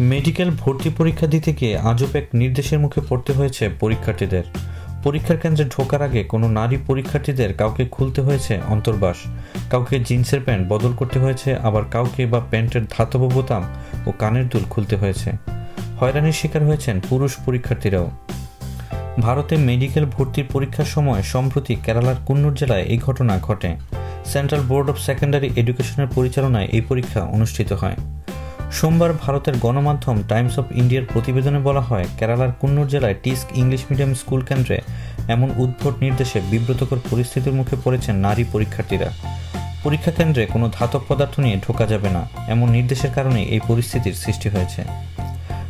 Medical ভর্তি পরীক্ষা দিতে গিয়ে আজব এক নির্দেশের মুখে পড়তে হয়েছে পরীক্ষার্থীদের। পরীক্ষার কেন্দ্রে ঢোকার আগে কোনো নারী পরীক্ষার্থীদের কাউকে খুলতে হয়েছে অন্তর্বাস। কাউকে জিন্সের প্যান্ট বদল করতে হয়েছে, আবার কাউকে বা প্যান্টের ধাতব বোতাম ও কানের দুল খুলতে হয়েছে। হয়রানির শিকার হয়েছেন পুরুষ পরীক্ষার্থীরাও। ভারতে মেডিকেল ভর্তির পরীক্ষার সময় সম্প্রতি কেরালার কুন্নুর জেলায় এই ঘটনা ঘটে। সেন্ট্রাল বোর্ড অব সেকেন্ডারি এডুকেশনের পরিচালনায় এই পরীক্ষা অনুষ্ঠিত হয়। সোমবার ভারতের গণমাধ্যম টাইমস অফ ইন্ডিয়ার প্রতিবেদনে বলা হয়, কেরালার কুন্নুর জেলায় টিস্ক ইংলিশ মিডিয়াম স্কুল কেন্দ্রে এমন উদ্ভট নির্দেশে বিব্রতকর পরিস্থিতির মুখে পড়েছেন নারী পরীক্ষার্থীরা। পরীক্ষা কেন্দ্রে কোনো ধাতব পদার্থ নিয়ে ঢোকা যাবে না, এমন নির্দেশের কারণে এই পরিস্থিতির সৃষ্টি হয়েছে।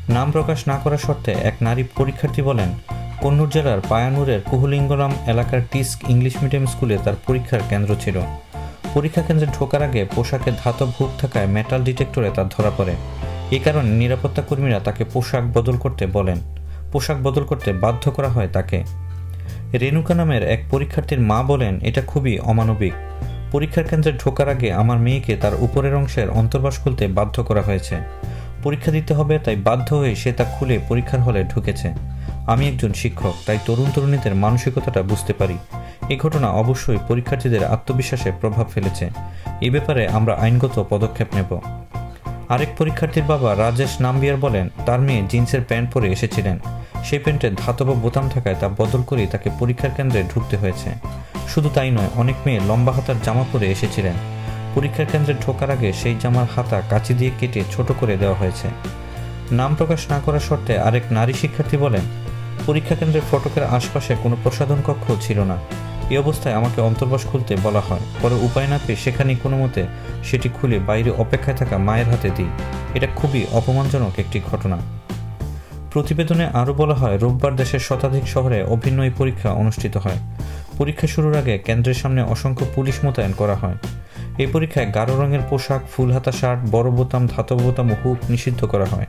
নাম প্রকাশ না করা সত্ত্বে এক নারী পরীক্ষার্থী বলেন, কন্নুর জেলার পায়ানুরের কুহুলিঙ্গরাম এলাকার টিস্ক ইংলিশ মিডিয়াম স্কুলে তার পরীক্ষার কেন্দ্র ছিল। পরীক্ষা কেন্দ্রে ঢোকার আগে পোশাকে ধাতব হুক থাকায় মেটাল ডিটেক্টরে তার ধরা পড়ে। এ কারণে নিরাপত্তা কর্মীরা তাকে পোশাক বদল করতে বলেন। পোশাক বদল করতে বাধ্য করা হয় তাকে। রেণুকা নামের এক পরীক্ষার্থীর মা বলেন, এটা খুবই অমানবিক। পরীক্ষার কেন্দ্রে ঢোকার আগে আমার মেয়েকে তার উপরের অংশের অন্তর্বাস খুলতে বাধ্য করা হয়েছে। পরীক্ষা দিতে হবে, তাই বাধ্য হয়ে সে তা খুলে পরীক্ষার হলে ঢুকেছে। আমি একজন শিক্ষক, তাই তরুণ তরুণীদের মানসিকতাটা বুঝতে পারি। এই ঘটনা অবশ্যই পরীক্ষার্থীদের আত্মবিশ্বাসে প্রভাব ফেলেছে। এ ব্যাপারে আমরা আইনগত পদক্ষেপ নেব। আরেক পরীক্ষার্থীর বাবা রাজেশ নাম্বিয়ার বলেন, তার মেয়ে জিন্সের প্যান্ট পরে এসেছিলেন। সেই প্যান্টে ধাতব বোতাম থাকায় তা বদল করে তাকে পরীক্ষার কেন্দ্রে ঢুকতে হয়েছে। শুধু তাই নয়, অনেক মেয়ে লম্বা হাতার জামা পরে এসেছিলেন। পরীক্ষার কেন্দ্রে ঢোকার আগে সেই জামার হাতা কাঁচি দিয়ে কেটে ছোট করে দেওয়া হয়েছে। নাম প্রকাশ না করা শর্তে আরেক নারী শিক্ষার্থী বলেন, পরীক্ষা কেন্দ্রের ফটকের আশপাশে কোনো প্রসাধন কক্ষ ছিল না। এই অবস্থায় আমাকে অন্তর্বাস খুলতে বলা হয়। পরে উপায় না পেয়ে সেখানেই কোনো মতে সেটি খুলে বাইরে অপেক্ষায় থাকা মায়ের হাতে দিই। এটা খুবই অপমানজনক একটি ঘটনা। প্রতিবেদনে আরও বলা হয়, রোববার দেশের শতাধিক শহরে অভিন্ন এই পরীক্ষা অনুষ্ঠিত হয়। পরীক্ষা শুরুর আগে কেন্দ্রের সামনে অসংখ্য পুলিশ মোতায়েন করা হয়। এই পরীক্ষায় গাঢ় রঙের পোশাক, ফুলহাতা শার্ট, বড় বোতাম, ধাতব বোতাম হুক নিষিদ্ধ করা হয়।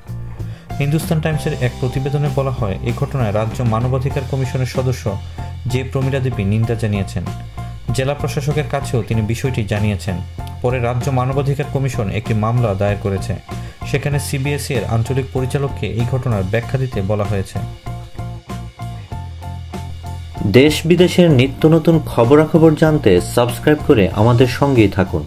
হিন্দুস্তান টাইমসের এক প্রতিবেদনে বলা হয় এই ঘটনায় রাজ্য মানবাধিকার কমিশনের সদস্য যে প্রমীলা দেবী নিন্দা জানিয়েছেন। জেলা প্রশাসকের কাছেও তিনি বিষয়টি জানিয়েছেন। পরে রাজ্য মানবাধিকার কমিশন একটি মামলা দায়ের করেছে। সেখানে সিবিএসই এর আঞ্চলিক পরিচালককে এই ঘটনার ব্যাখ্যা দিতে বলা হয়েছে। দেশ বিদেশের নিত্য নতুন খবরাখবর জানতে সাবস্ক্রাইব করে আমাদের সঙ্গেই থাকুন।